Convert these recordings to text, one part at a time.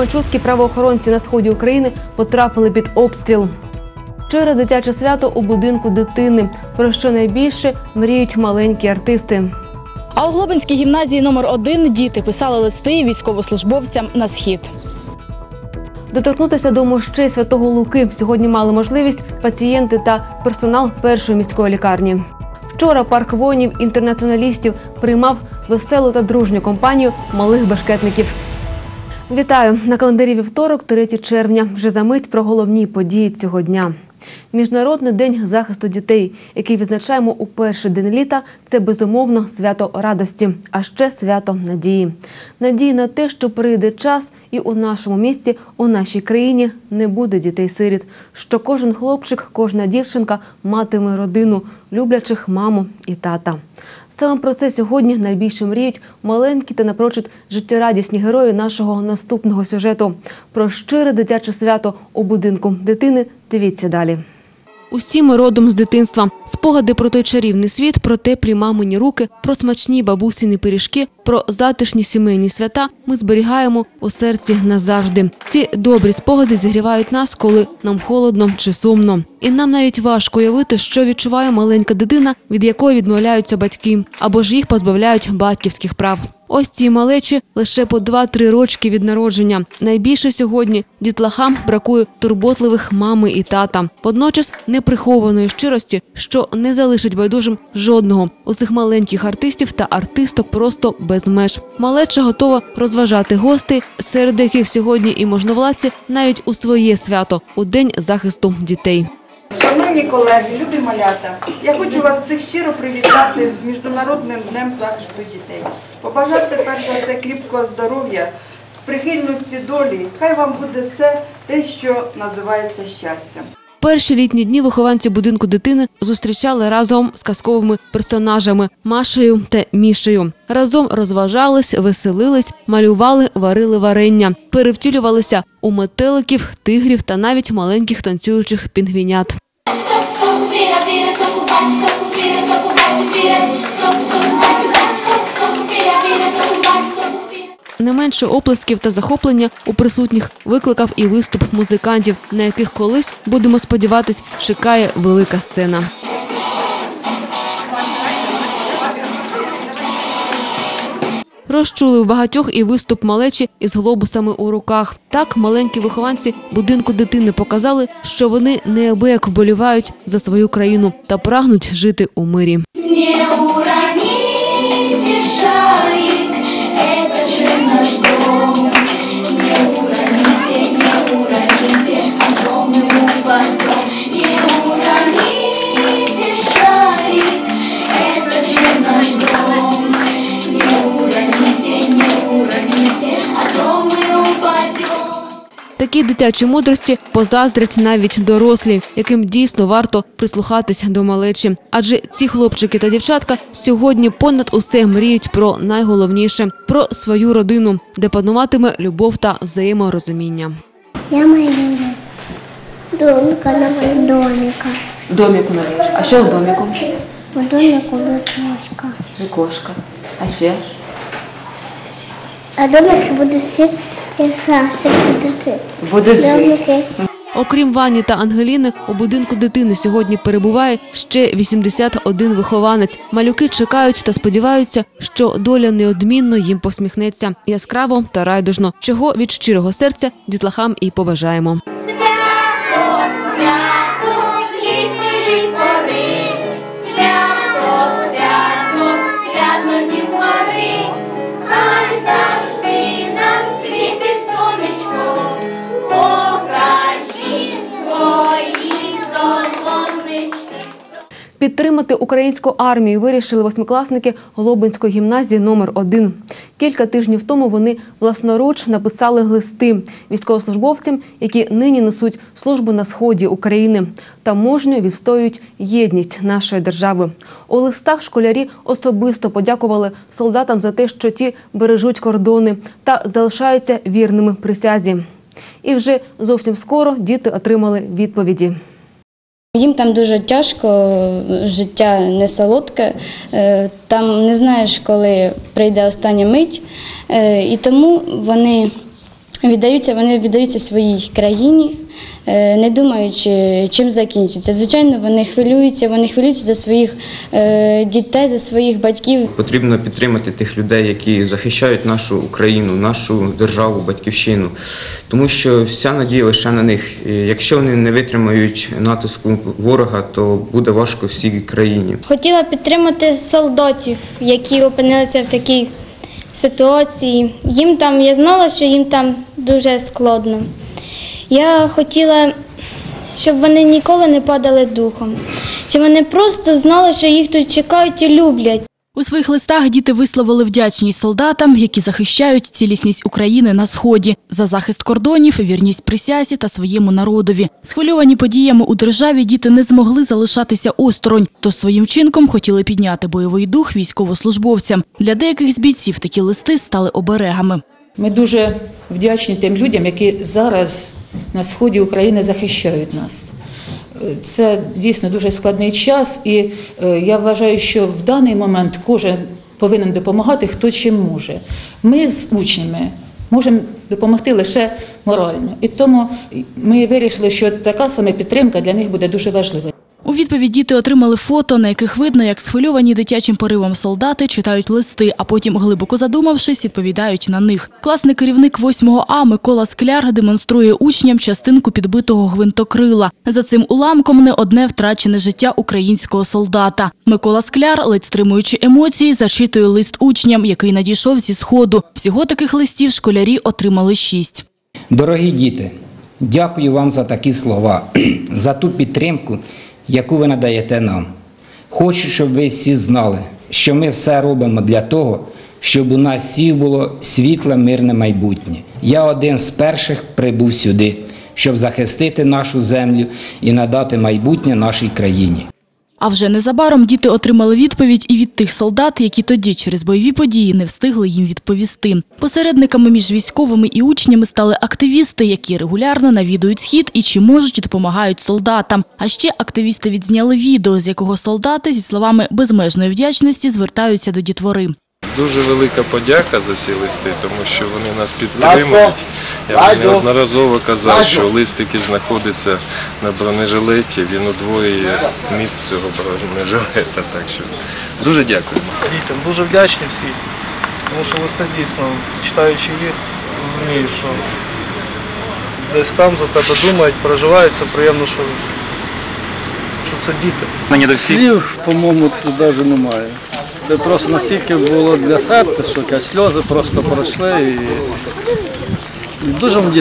Кременчуцькі правоохоронці на сході України потрапили під обстріл. Через дитяче свято у будинку дитини, про що найбільше мріють маленькі артисти. А у Глобинській гімназії номер 1 діти писали листи військовослужбовцям на схід. Доторкнутися до мощей святого Луки сьогодні мали можливість пацієнти та персонал першої міської лікарні. Вчора парк воїнів інтернаціоналістів приймав веселу та дружню компанію малих башкетників. Вітаю на календарі вівторок, 3 червня. Вже за мить про головні події цього дня. Міжнародний день захисту дітей, який відзначаємо у перший день літа, це безумовно свято радості, а ще свято надії. Надії на те, що прийде час, і у нашому місті, у нашій країні не буде дітей-сиріт. Що кожен хлопчик, кожна дівчинка матиме родину, люблячих маму і тата. Саме про це сьогодні найбільше мріють маленькі та напрочуд життєрадісні герої нашого наступного сюжету. Про щире дитяче свято у будинку дитини. Дивіться далі. Усі ми родом з дитинства. Спогади про той чарівний світ, про теплі мамині руки, про смачні бабусіні пиріжки, про затишні сімейні свята ми зберігаємо у серці назавжди. Ці добрі спогади зігрівають нас, коли нам холодно чи сумно. І нам навіть важко уявити, що відчуває маленька дитина, від якої відмовляються батьки, або ж їх позбавляють батьківських прав. Ось ці малечі лише по 2-3 рочки від народження. Найбільше сьогодні дітлахам бракує турботливих мами і тата. Водночас неприхованої щирості, що не залишить байдужим жодного. У цих маленьких артистів та артисток просто без меж. Малеча готова розважати гостей, серед яких сьогодні і можновладці навіть у своє свято у день захисту дітей. Шановні колеги, любі малята, я хочу вас всіх щиро привітати з Міжнародним днем захисту дітей. Побажати перш за все кріпкого здоров'я, з прихильності долі. Хай вам буде все те, що називається щастям. Перші літні дні вихованці будинку дитини зустрічали разом з казковими персонажами Машею та Мішею. Разом розважались, веселились, малювали, варили варення, перевтілювалися у метеликів, тигрів та навіть маленьких танцюючих пінгвінят. Soco, Не менше оплесків та захоплення у присутніх викликав і виступ музикантів, на яких колись будемо сподіватись, чекає велика сцена. Розчули в багатьох і виступ малечі із глобусами у руках. Так маленькі вихованці будинку дитини показали, що вони неабияк вболівають за свою країну та прагнуть жити у мирі. Не уроните Такі дитячі мудрості позаздрять навіть дорослі, яким дійсно варто прислухатись до малечі. Адже ці хлопчики та дівчатка сьогодні понад усе мріють про найголовніше про свою родину, де пануватиме любов та взаєморозуміння. Я малюю домика на домика. Домік малюєш. А що в доміку? У домику буде кошка. Кошка. А ще А домик буде сит і буде Домики. Окрім Вані та Ангеліни, у будинку дитини сьогодні перебуває ще 81 вихованець. Малюки чекають та сподіваються, що доля неодмінно їм посміхнеться яскраво та райдужно, чого від щирого серця дітлахам і побажаємо. Свято, свято, Підтримати українську армію вирішили восьмикласники Глобинської гімназії номер 1 Кілька тижнів тому вони власноруч написали листи військовослужбовцям, які нині несуть службу на сході України та мужньо відстоюють єдність нашої держави. У листах школярі особисто подякували солдатам за те, що ті бережуть кордони та залишаються вірними присязі. І вже зовсім скоро діти отримали відповіді. Їм там дуже тяжко, життя не солодке, е, там не знаєш, коли прийде остання мить, Е, і тому вони віддаються, вони віддаються своїй країні, не думаючи, чим закінчиться. Звичайно, вони хвилюються, вони хвилюються за своїх е, дітей, за своїх батьків. Потрібно підтримати тих людей, які захищають нашу Україну, нашу державу, батьківщину, тому що вся надія лише на них. Якщо вони не витримають натиску ворога, то буде важко всій країні. Хотіла підтримати солдатів, які опинилися в такій ситуації. Їм там, я знала, що їм там дуже складно. Я хотіла, щоб вони ніколи не падали духом, щоб вони просто знали, що їх тут чекають і люблять. У своїх листах діти висловили вдячність солдатам, які захищають цілісність України на сході за захист кордонів, вірність присязі та своєму народові. Схвильовані подіями у державі діти не змогли залишатися осторонь, тож своїм чинком хотіли підняти бойовий дух військовослужбовцям. Для деяких з бійців такі листи стали оберегами. Ми дуже вдячні тим людям, які зараз на сході України захищають нас. Це дійсно дуже складний час, і е, я вважаю, що в даний момент кожен повинен допомагати, хто чим може. Ми з учнями можемо допомогти лише морально. І тому ми вирішили, що така саме підтримка для них буде дуже важлива. У відповідь діти отримали фото, на яких видно, як схвильовані дитячим поривом солдати читають листи, а потім, глибоко задумавшись, відповідають на них. Класний керівник 8 А Микола Скляр демонструє учням частинку підбитого гвинтокрила. За цим уламком не одне втрачене життя українського солдата. Микола Скляр, ледь стримуючи емоції, зачитує лист учням, який надійшов зі сходу. Всього таких листів школярі отримали шість. Дорогі діти, дякую вам за такі слова, за ту підтримку, яку ви надаєте нам. Хочу, щоб ви всі знали, що ми все робимо для того, щоб у нас всіх було світле, мирне майбутнє. Я один з перших прибув сюди, щоб захистити нашу землю і надати майбутнє нашій країні. А вже незабаром діти отримали відповідь і від тих солдат, які тоді через бойові події не встигли їм відповісти. Посередниками між військовими і учнями стали активісти, які регулярно навідують схід і чи можуть допомагають солдатам. А ще активісти відзняли відео, з якого солдати зі словами безмежної вдячності звертаються до дітвори. Дуже велика подяка за ці листи, тому що вони нас підтримують. Я вже неодноразово казав, що лист, який знаходиться на бронежилеті, він удвоює міць цього бронежилета. Так що дуже дякуємо. дітям. Дуже вдячні всі, тому що листи дійсно, читаючи їх, розумію, що десь там за тебе думають, переживають, це приємно, що, що це діти. Слів, по-моєму, тут навіть немає. Це просто настільки було для серця, що кажуть, сльози просто пройшли. І... Дуже вам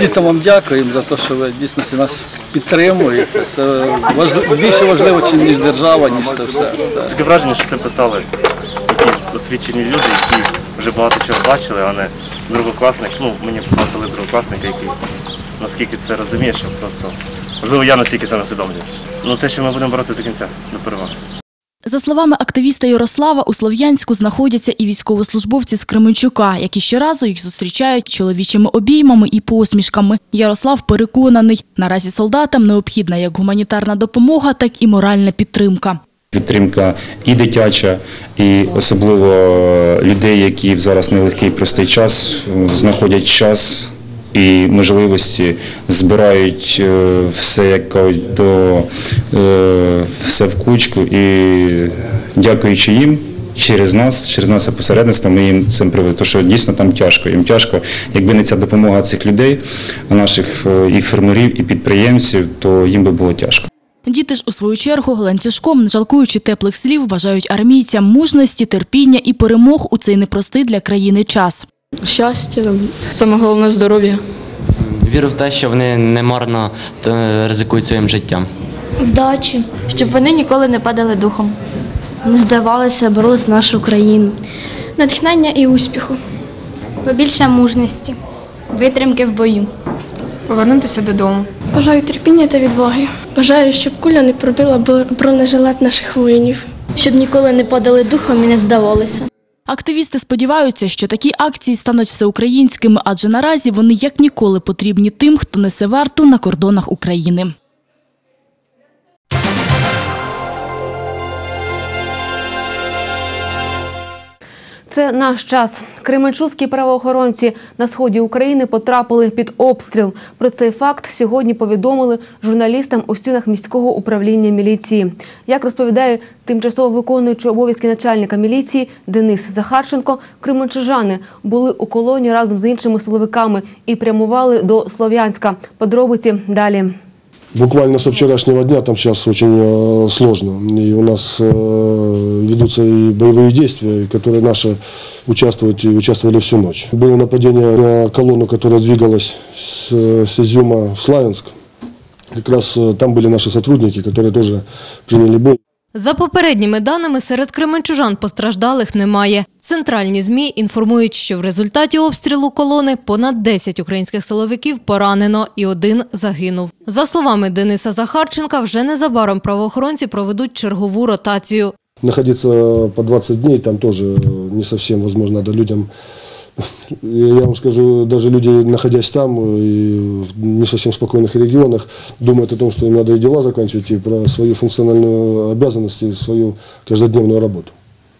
дітям вам дякуємо за те, що ви дійсно нас підтримуєте. Це важливо, більше важливо, ніж держава, ніж це все. Це... Таке враження, що це писали якісь освічені люди, які вже багато чого бачили, а не другокласник. Ну, мені показали другокласника, який наскільки це розуміє, що просто можливо я настільки це не усвідомлюю. Ну те, що ми будемо боротися до кінця, до перемоги. За словами активіста Ярослава, у Слов'янську знаходяться і військовослужбовці з Кременчука, які щоразу їх зустрічають чоловічими обіймами і посмішками. Ярослав переконаний, наразі солдатам необхідна як гуманітарна допомога, так і моральна підтримка. Підтримка і дитяча, і особливо людей, які зараз нелегкий простий час знаходять час і можливості, збирають е, все як кажуть, до е, все в кучку і дякуючи їм. Через нас, через наше посередництво, ми їм цим привели. Тому що дійсно там тяжко. Їм тяжко. Якби не ця допомога цих людей, наших е, і фермерів, і підприємців, то їм би було тяжко. Діти ж у свою чергу ланцюжком, не жалкуючи теплих слів, бажають армійцям мужності, терпіння і перемог у цей непростий для країни час. Щастя, саме головне здоров'я. Вірю в те, що вони не марно е, ризикують своїм життям. Вдачі, щоб вони ніколи не падали духом. Не здавалися, боролися за нашу країну. Натхнення і успіху. Побільше мужності. Витримки в бою. Повернутися додому. Бажаю терпіння та відваги. Бажаю, щоб куля не пробила бронежилет наших воїнів. Щоб ніколи не падали духом і не здавалися. Активісти сподіваються, що такі акції стануть всеукраїнськими, адже наразі вони як ніколи потрібні тим, хто несе варту на кордонах України. Це наш час. Кременчуцькі правоохоронці на сході України потрапили під обстріл. Про цей факт сьогодні повідомили журналістам у стінах міського управління міліції. Як розповідає тимчасово виконуючий обов'язки начальника міліції Денис Захарченко, кременчужани були у колоні разом з іншими силовиками і прямували до Слов'янська. Подробиці далі. Буквально со вчерашнего дня там сейчас очень э, сложно. И у нас э, ведутся и боевые действия, в которые наши участвуют и участвовали всю ночь. Было нападение на колонну, которая двигалась с, с Изюма в Славянск. Как раз э, там были наши сотрудники, которые тоже приняли бой. За попередніми даними, серед кременчужан постраждалих немає. Центральні ЗМІ інформують, що в результаті обстрілу колони понад 10 українських силовиків поранено і один загинув. За словами Дениса Захарченка, вже незабаром правоохоронці проведуть чергову ротацію. Находиться по 20 дней там тоже не совсем возможно. Надо людям, я вам скажу, даже люди, находясь там и в не совсем спокойных регионах, думают о том, что им надо и дела заканчивать, и про свою функциональную обязанность, свою каждодневную работу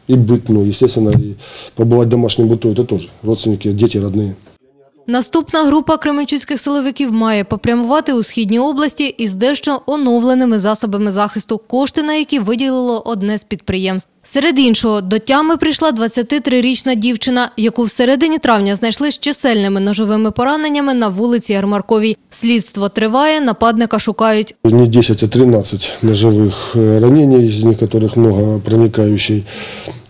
И быть, ну, естественно, и побывать в домашнем быту, это тоже родственники, дети, родные. Наступна група кременчуцьких силовиків має попрямувати у східні області із дещо оновленими засобами захисту, кошти на які виділило одне з підприємств. Серед іншого, до тями прийшла 23-річна дівчина, яку в середині травня знайшли з чисельними ножовими пораненнями на вулиці Ярмарковій. Слідство триває, нападника шукають. Не 10, а 13 ножевых э, ранений, из них которых много проникающей.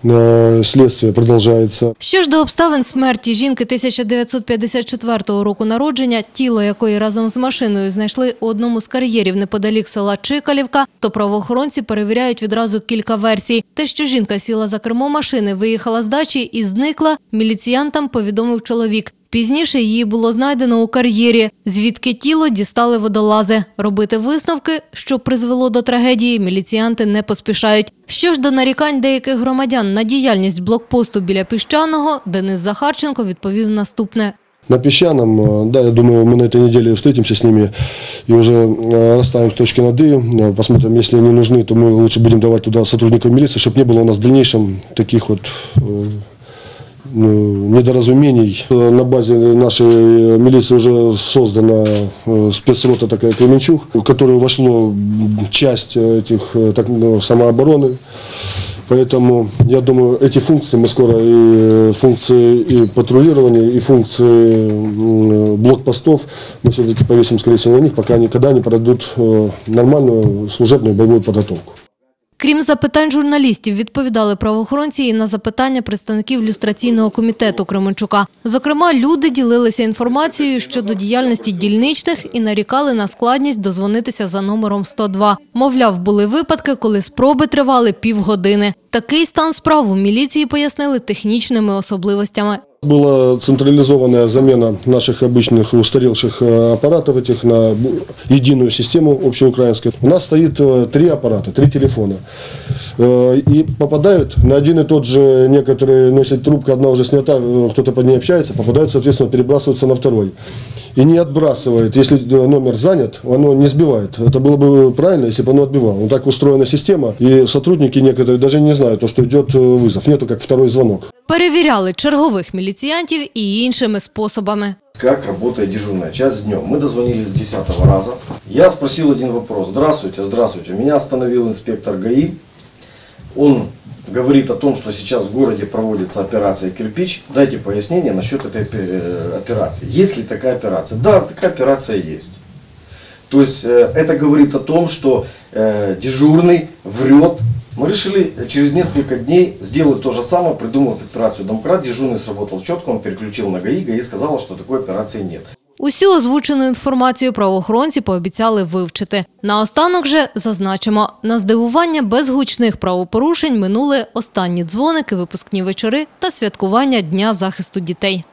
Э, Следствие продолжается. Що ж до обставин смерті жінки 1954 року народження, тіло якої разом з машиною знайшли у одному з кар'єрів неподалік села Чикалівка, то правоохоронці перевіряють відразу кілька версій. Те, що жінка сіла за кермо машини, виїхала з дачі і зникла, міліціянтам повідомив чоловік. Пізніше її було знайдено у кар'єрі, звідки тіло дістали водолази. Робити висновки, що призвело до трагедії, міліціянти не поспішають. Що ж до нарікань деяких громадян на діяльність блокпосту біля піщаного, Денис Захарченко відповів наступне. На песчаном, э, да, я думаю, мы на этой неделе встретимся с ними и уже э, расставим точки над «и». Э, Посмотрим, если они нужны, то мы лучше будем давать туда сотрудникам милиции, чтобы не было у нас в дальнейшем таких вот ну, недоразумений. На базе нашей милиции уже создана спецрота такая Кременчуг, в которую вошло часть этих так, ну, самообороны. Поэтому, я думаю, эти функции мы скоро, и э, функции и патрулирования, и функции м, блокпостов, мы все-таки повесим, скорее всего, на них, пока они, когда они пройдут э, нормальную служебную боевую подготовку. Крім запитань журналістів, відповідали правоохоронці і на запитання представників люстраційного комітету Кременчука. Зокрема, люди ділилися інформацією щодо діяльності дільничних і нарікали на складність дозвонитися за номером 102. Мовляв, були випадки, коли спроби тривали півгодини. Такий стан справ у міліції пояснили технічними особливостями. Была централизованная замена наших обычных устаревших э, аппаратов этих на единую систему общеукраинскую. У нас стоит э, три аппарата, три телефона. Э, И попадают на один и тот же, некоторые носят трубку, одна уже снята, кто-то под ней общается, попадают, соответственно, перебрасываются на второй. И не отбрасывает, если номер занят, оно не сбивает. Это было бы правильно, если бы оно отбивало. Но так устроена система, и сотрудники некоторые даже не знают, то, что идет вызов. Нету как второй звонок. Перевіряли чергових міліціянтів і іншими способами. Как работает дежурная часть днем? Мы дозвонились с 10 раза. Я спросил один вопрос. Здравствуйте, здравствуйте. Меня остановил инспектор ГАИ. Он говорит о том, что сейчас в городе проводится операция «Кирпич». Дайте пояснение насчет этой э, операции. Есть ли такая операция? Да, такая операция есть. То есть э, это говорит о том, что э, дежурный врет. Мы решили э, через несколько дней сделать то же самое, придумать операцию «Домкрат». Дежурный сработал четко, он переключил на ГАИ. ГАИ сказала, что такой операции нет. Усю озвучену інформацію правоохоронці пообіцяли вивчити. Наостанок же зазначимо, на здивування без гучних правопорушень минули останні дзвоники, випускні вечори та святкування Дня захисту дітей.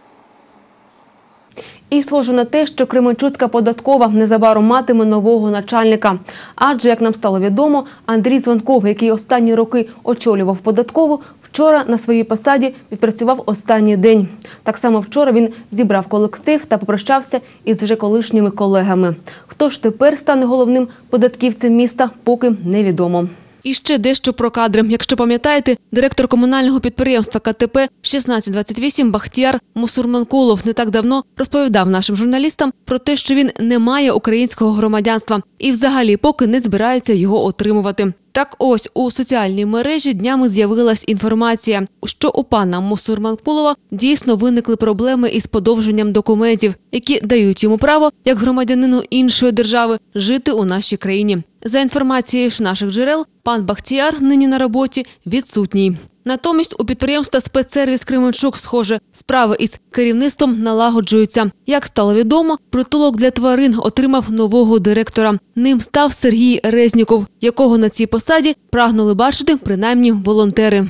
І схоже на те, що Кременчуцька податкова незабаром матиме нового начальника. Адже, як нам стало відомо, Андрій Званков, який останні роки очолював податкову, вчора на своїй посаді відпрацював останній день. Так само вчора він зібрав колектив та попрощався із вже колишніми колегами. Хто ж тепер стане головним податківцем міста, поки невідомо. І ще дещо про кадри. Якщо пам'ятаєте, директор комунального підприємства КТП 1628 Бахтіяр Мусурманкулов не так давно розповідав нашим журналістам про те, що він не має українського громадянства і взагалі поки не збирається його отримувати. Так ось у соціальній мережі днями з'явилась інформація, що у пана Мусурманкулова дійсно виникли проблеми із подовженням документів, які дають йому право, як громадянину іншої держави, жити у нашій країні. За інформацією ж наших джерел, пан Бахтіяр нині на роботі відсутній. Натомість у підприємства спецсервіс Кременчук, схоже, справи із керівництвом налагоджуються. Як стало відомо, притулок для тварин отримав нового директора. Ним став Сергій Резніков, якого на цій посаді прагнули бачити принаймні волонтери.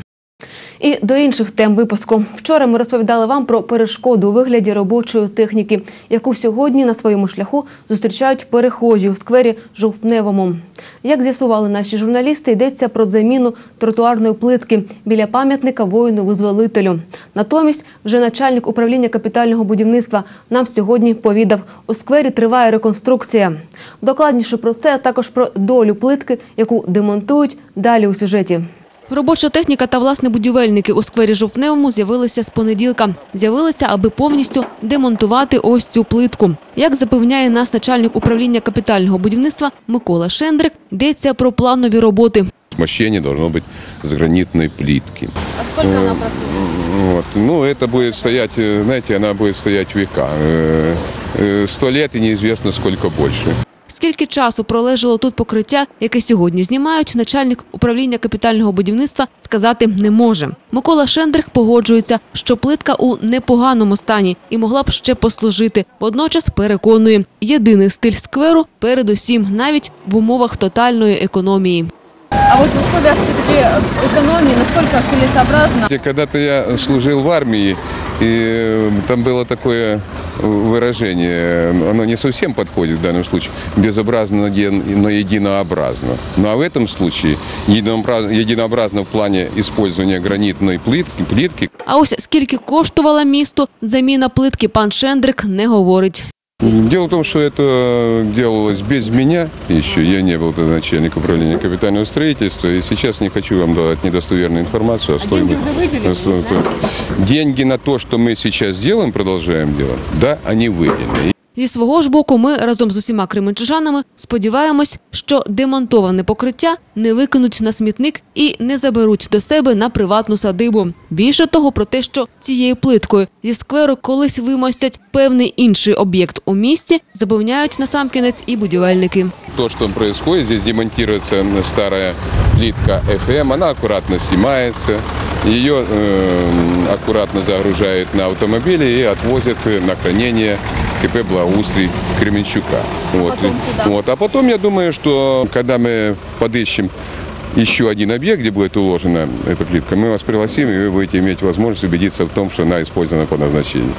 І до інших тем випуску. Вчора ми розповідали вам про перешкоду у вигляді робочої техніки, яку сьогодні на своєму шляху зустрічають перехожі у сквері Жовтневому. Як з'ясували наші журналісти, йдеться про заміну тротуарної плитки біля пам'ятника воїну-визволителю. Натомість, вже начальник управління капітального будівництва нам сьогодні повідав, у сквері триває реконструкція. Докладніше про це, а також про долю плитки, яку демонтують далі у сюжеті. Робоча техніка та власне будівельники у сквері Жовтневому з'явилися з понеділка. З'явилися, аби повністю демонтувати ось цю плитку. Як запевняє нас начальник управління капітального будівництва Микола Шендрик, йдеться про планові роботи. Мощение должно быть с гранитной плитки. А скільки вона Вот. Ну, это будет стоять, э, знаете, она будет стоять века. Э, э, Сто лет и неизвестно сколько больше. Скільки часу пролежало тут покриття, яке сьогодні знімають, начальник управління капітального будівництва сказати не може. Микола Шендрих погоджується, що плитка у непоганому стані і могла б ще послужити. Водночас переконує, єдиний стиль скверу передусім, навіть в умовах тотальної економії. А вот в условиях все-таки экономии, насколько целесообразно? И Когда-то я служил в армии, и э, там было такое выражение, оно не совсем подходит в данном случае, безобразно, но единообразно. Ну а в этом случае единообразно, единообразно в плане использования гранитной плитки, плитки А ось скільки коштувала місту заміна плитки, пан Шендрик не говорить. Дело в том, что это делалось без меня еще. Я не был тогда начальник управления капитального строительства. И сейчас не хочу вам давать недостоверную информацию о стоимости. о стоимости. Деньги на то, что мы сейчас делаем, продолжаем делать, да, они выделены. Зі свого ж боку, ми разом з усіма кременчужанами сподіваємось, що демонтоване покриття не викинуть на смітник і не заберуть до себе на приватну садибу. Більше того, про те, що цією плиткою зі скверу колись вимостять певний інший об'єкт у місті, запевняють насамкінець і будівельники. То, что происходит, здесь демонтируется старая плитка FM, она аккуратно снимается, ее э, аккуратно загружают на автомобили и отвозят на хранение КП «Благоустрий» Кременчука. Вот. Вот. А потом, я думаю, что когда мы подыщем еще один объект, где будет уложена эта плитка, мы вас пригласим, и вы будете иметь возможность убедиться в том, что она использована по назначению.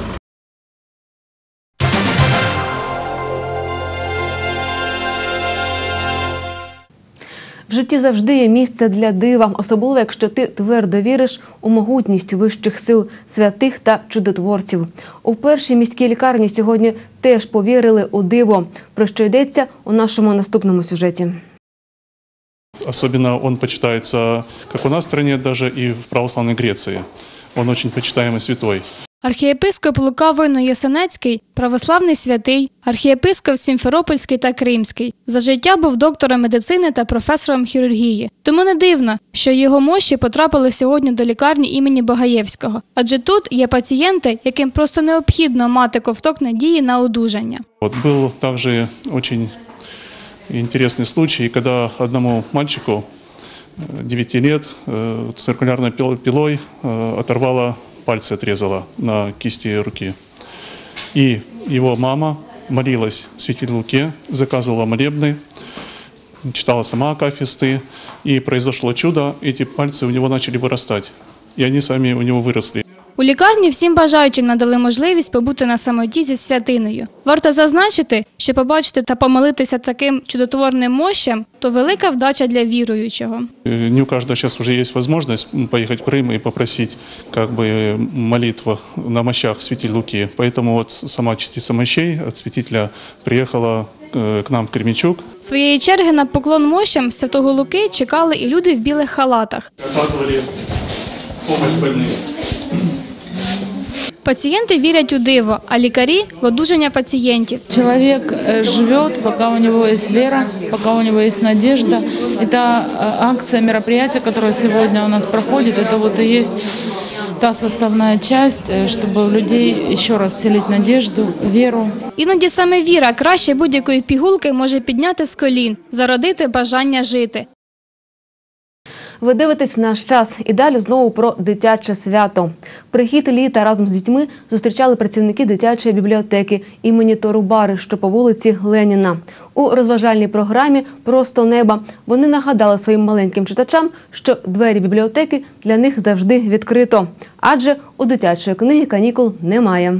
Житті завжди є місце для дива, особливо якщо ти твердо віриш у могутність вищих сил, святих та чудотворців. У першій міській лікарні сьогодні теж повірили у диво, про що йдеться у нашому наступному сюжеті. Особенно он почитается как у нас в стране, даже и в православной Греции Он очень почитаемый святой. Архієпископ Лука Войно-Ясенецький – православний святий, архієпископ Сімферопольський та Кримський. За життя був доктором медицини та професором хірургії. Тому не дивно, що його мощі потрапили сьогодні до лікарні імені Багаєвського. Адже тут є пацієнти, яким просто необхідно мати ковток надії на одужання. Вот был также очень интересный случай, когда одному мальчику э, 9 лет э, циркулярной пил- пилой э, оторвала пальцы, отрезала на кисти руки. И его мама молилась в святителю Луке, заказывала молебны, читала сама акафисты, и произошло чудо, эти пальцы у него начали вырастать. И они сами у него выросли. У лікарні всім бажаючим надали можливість побути на самоті зі святиною. Варто зазначити, що побачити та помолитися таким чудотворним мощам – то велика вдача для віруючого. Э, Не у каждого сейчас уже есть возможность м, поехать в Крым и попросить как бы э, молитву на мощах святителя Луки. Поэтому вот сама частица мощей от святителя приехала э, к нам в Кременчуг. Своєї черги на поклон мощам святого Луки чекали і люди в білих халатах. Оказывали помощь больным. Пацієнти вірять у диво, а лікарі в одужання пацієнтів. Человек э, живет, пока у него есть вера, пока у него есть надежда. И та э, акция, мероприятие, которое сегодня у нас проходит, это вот и есть та составная часть, э, чтобы у людей еще раз вселить надежду, веру. Іноді саме віра краще будь-якої пігулки може підняти з колін, зародити бажання жити. Ви дивитесь наш час і далі знову про дитяче свято. Прихід літа разом з дітьми зустрічали працівники дитячої бібліотеки імені Торубари, що по вулиці Леніна. У розважальній програмі Просто неба вони нагадали своїм маленьким читачам, що двері бібліотеки для них завжди відкрито, адже у дитячої книги канікул немає.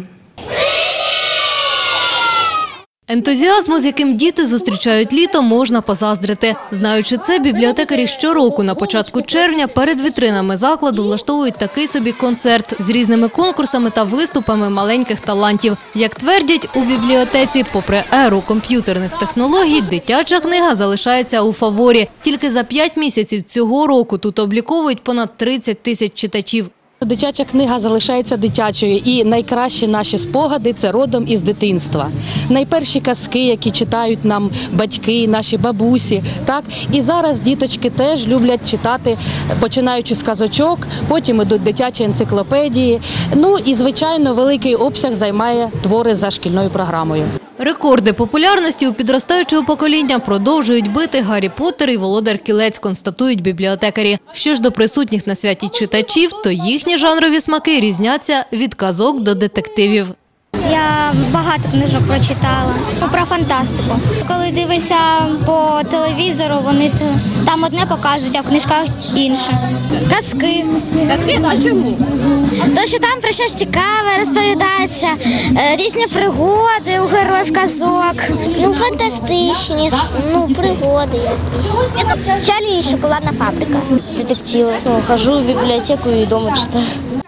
Ентузіазму, з яким діти зустрічають літо, можна позаздрити. Знаючи це, бібліотекарі щороку на початку червня перед вітринами закладу влаштовують такий собі концерт з різними конкурсами та виступами маленьких талантів. Як твердять у бібліотеці, попри еру комп'ютерних технологій, дитяча книга залишається у фаворі. Тільки за п'ять місяців цього року тут обліковують понад 30 тисяч читачів. Дитяча книга залишається дитячою, і найкращі наші спогади це родом із дитинства. Найперші казки, які читають нам батьки, наші бабусі. Так і зараз діточки теж люблять читати, починаючи з казочок, потім ідуть дитячі енциклопедії. Ну і звичайно, великий обсяг займає твори за шкільною програмою. Рекорди популярності у підростаючого покоління продовжують бити Гаррі Поттер і Володар Кілець, констатують бібліотекарі. Що ж до присутніх на святі читачів, то їхні жанрові смаки різняться від казок до детективів. Я багато книжок прочитала ну, про фантастику. Коли дивишся по телевізору, вони там одне показують, а в книжках інше. Казки. Казки? А чому? Тому що там про щось цікаве розповідається, е, різні пригоди у героїв казок. Ну, фантастичні, ну, пригоди якісь. Чарлі і шоколадна фабрика. Детективи. Ну, хожу в бібліотеку і вдома читаю.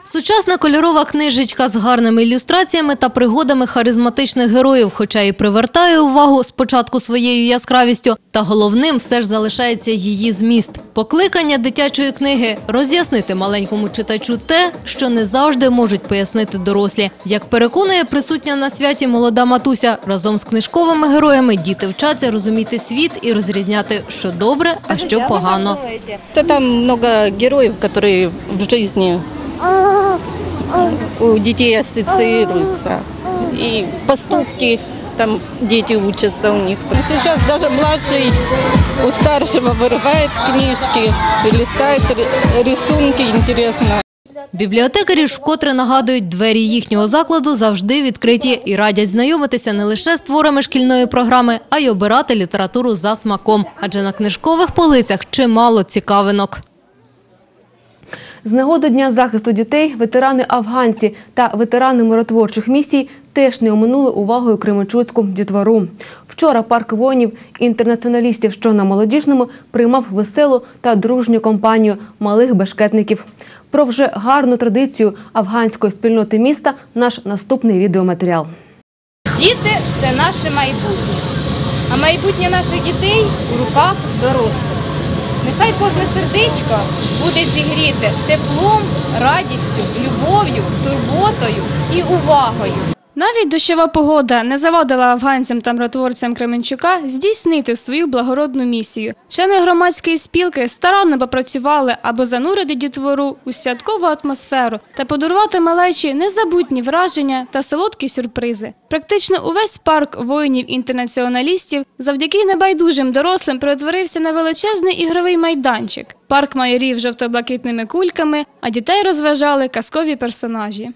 Сучасна кольорова книжечка з гарними ілюстраціями та пригодами харизматичних героїв, хоча і привертає увагу спочатку своєю яскравістю, та головним все ж залишається її зміст. Покликання дитячої книги – роз'яснити маленькому читачу те, що не завжди можуть пояснити дорослі. Як переконує присутня на святі молода матуся, разом з книжковими героями діти вчаться розуміти світ і розрізняти, що добре, а що погано. То там много героев, которые в жизни у детей ассоциируются. И поступки, там дети учатся у них. Сейчас даже младший у старшего вырывает книжки, листает ри- рисунки, интересно. Бібліотекарі ж вкотре нагадують, двері їхнього закладу завжди відкриті і радять знайомитися не лише з творами шкільної програми, а й обирати літературу за смаком. Адже на книжкових полицях чимало цікавинок. З нагоди Дня захисту дітей ветерани афганці та ветерани миротворчих місій теж не оминули увагою Кременчуцьку дітвору. Вчора парк воїнів інтернаціоналістів, що на молодіжному, приймав веселу та дружню компанію малих бешкетників. Про вже гарну традицію афганської спільноти міста наш наступний відеоматеріал. Діти це наше майбутнє. А майбутнє наших дітей у руках дорослих. Нехай кожне сердечко буде зігріте теплом, радістю, любов'ю, турботою і увагою. Навіть дощова погода не завадила афганцям та миротворцям Кременчука здійснити свою благородну місію. Члени громадської спілки старанно попрацювали, аби занурити дітвору у святкову атмосферу та подарувати малечі незабутні враження та солодкі сюрпризи. Практично увесь парк воїнів-інтернаціоналістів завдяки небайдужим дорослим перетворився на величезний ігровий майданчик. Парк майорів жовто-блакитними кульками, а дітей розважали казкові персонажі.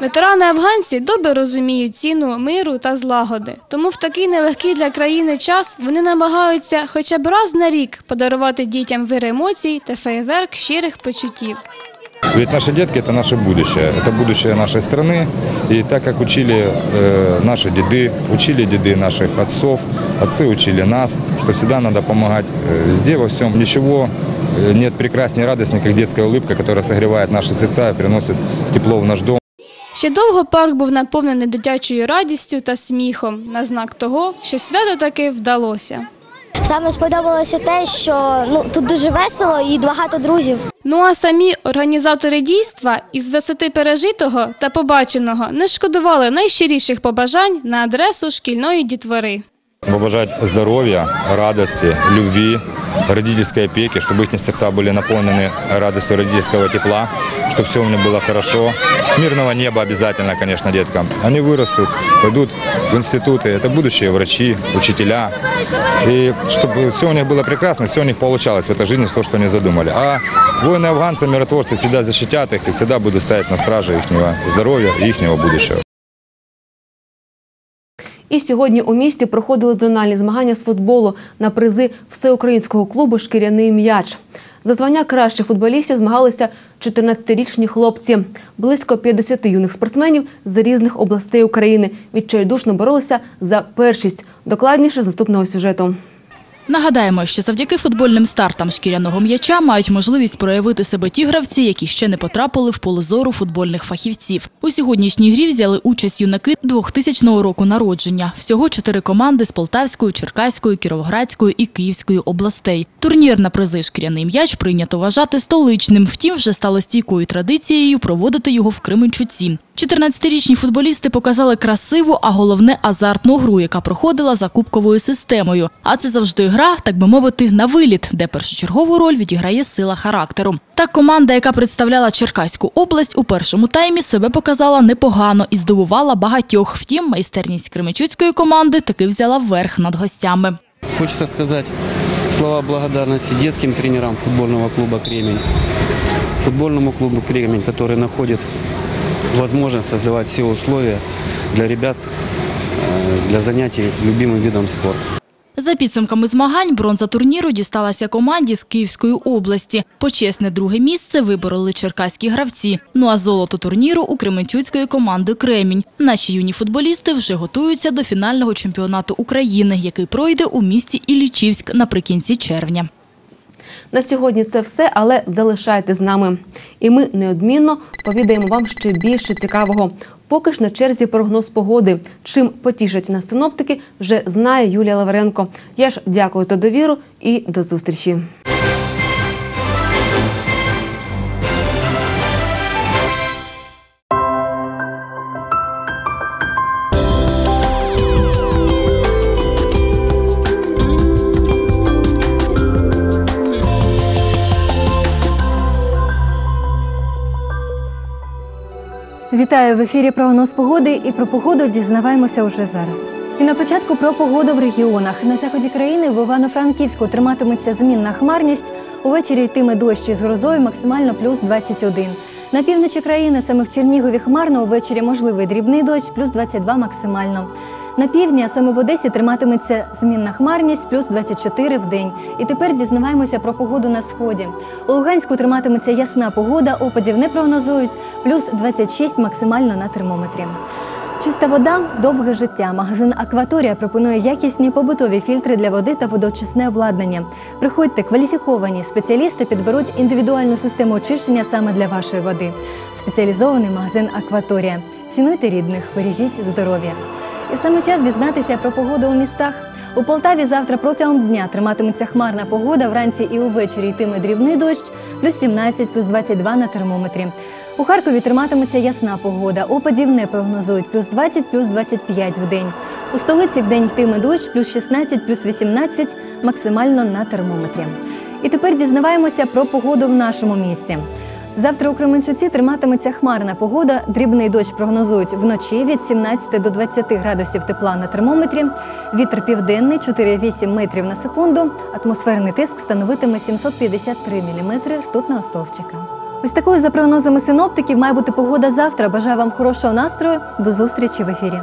Ветерани афганці добре розуміють ціну миру та злагоди. Тому в такий нелегкий для країни час вони намагаються хоча б раз на рік подарувати дітям вир емоцій та фейверк щирих почуттів. Ведь наши детки – это наше будущее, это будущее нашей страны. И так как учили э, наши деды, учили деды наших отцов, отцы учили нас, что всегда надо помогать э, везде, во всем. Ничего э, нет прекрасней радостней, как детская улыбка, которая согревает наши сердца и приносит тепло в наш дом. Ще довго парк був наповнений дитячою радістю та сміхом на знак того, що свято таки вдалося. Саме сподобалося те, що ну тут дуже весело і багато друзів. Ну а самі організатори дійства із висоти пережитого та побаченого не шкодували найщиріших побажань на адресу шкільної дітвори. Побажають здоров'я, радості, любви, родительской опеки, чтобы их сердца были наполнены радостью родительского тепла, чтобы все у них было хорошо. Мирного неба обязательно, конечно, деткам. Они вырастут, пойдут в институты, это будущие врачи, учителя. И чтобы все у них было прекрасно, все у них получалось в этой жизни, то, что они задумали. А воины-афганцы, миротворцы всегда защитят их и всегда будут стоять на страже их здоровья и их будущего. І сьогодні у місті проходили зональні змагання з футболу на призи всеукраїнського клубу Шкіряний м'яч. За звання кращих футболістів змагалися 14-річні хлопці. Близько 50 юних спортсменів з різних областей України відчайдушно боролися за першість. Докладніше з наступного сюжету. Нагадаємо, що завдяки футбольним стартам шкіряного м'яча мають можливість проявити себе ті гравці, які ще не потрапили в поле зору футбольних фахівців. У сьогоднішній грі взяли участь юнаки 2000 року народження. Всього чотири команди з Полтавської, Черкаської, Кіровоградської і Київської областей. Турнір на призи шкіряний м'яч прийнято вважати столичним. Втім, вже стало стійкою традицією проводити його в Кременчуці. 14-річні футболісти показали красиву, а головне азартну гру, яка проходила за кубковою системою. А це завжди гра, так би мовити, на виліт, де першочергову роль відіграє сила характеру. Так команда, яка представляла Черкаську область, у першому таймі себе показала непогано і здивувала багатьох. Втім, майстерність кременчуцької команди таки взяла верх над гостями. Хочется сказать слова благодарности детским тренерам футбольного клуба «Кремень», футбольному клубу «Кремень», который находит возможность создавать все условия для ребят э, для занятий любимым видом спорта. За підсумками змагань бронза турніру дісталася команді з Київської області. Почесне друге місце вибороли черкаські гравці. Ну а золото турніру у Кременчуцької команди Кремінь. Наші юні футболісти вже готуються до фінального чемпіонату України, який пройде у місті Іллічівськ наприкінці червня. На сьогодні це все, але залишайте з нами. І ми неодмінно повідаємо вам ще більше цікавого. Поки ж на черзі прогноз погоди. Чим потішать нас синоптики, вже знає Юлія Лавренко. Я ж дякую за довіру і до зустрічі. Вітаю в ефірі прогноз погоди і про погоду дізнаваємося уже зараз. І на початку про погоду в регіонах. На заході країни в Івано-Франківську триматиметься змінна хмарність. Увечері йтиме дощ із грозою максимально плюс 21. На півночі країни саме в Чернігові хмарно увечері можливий дрібний дощ плюс 22 максимально. На півдні, а саме в Одесі, триматиметься змінна хмарність плюс 24 в день. І тепер дізнаваємося про погоду на сході. У Луганську триматиметься ясна погода, опадів не прогнозують, плюс 26 максимально на термометрі. Чиста вода довге життя. Магазин Акваторія пропонує якісні побутові фільтри для води та водоочисне обладнання. Приходьте, кваліфіковані спеціалісти підберуть індивідуальну систему очищення саме для вашої води. Спеціалізований магазин Акваторія. Цінуйте рідних, бережіть здоров'я. І саме час дізнатися про погоду у містах. У Полтаві завтра протягом дня триматиметься хмарна погода. Вранці і увечері йтиме дрібний дощ, плюс 17, плюс 22 на термометрі. У Харкові триматиметься ясна погода. Опадів не прогнозують, плюс 20, плюс 25 в день. У столиці в день йтиме дощ, плюс 16, плюс 18, максимально на термометрі. І тепер дізнаваємося про погоду в нашому місті. Завтра у Кременчуці триматиметься хмарна погода. Дрібний дощ прогнозують вночі від 17 до 20 градусів тепла на термометрі. Вітер південний 4,8 метрів на секунду. Атмосферний тиск становитиме 753 міліметри ртутного стовпчика. Ось такою за прогнозами синоптиків має бути погода завтра. Бажаю вам хорошого настрою. До зустрічі в ефірі.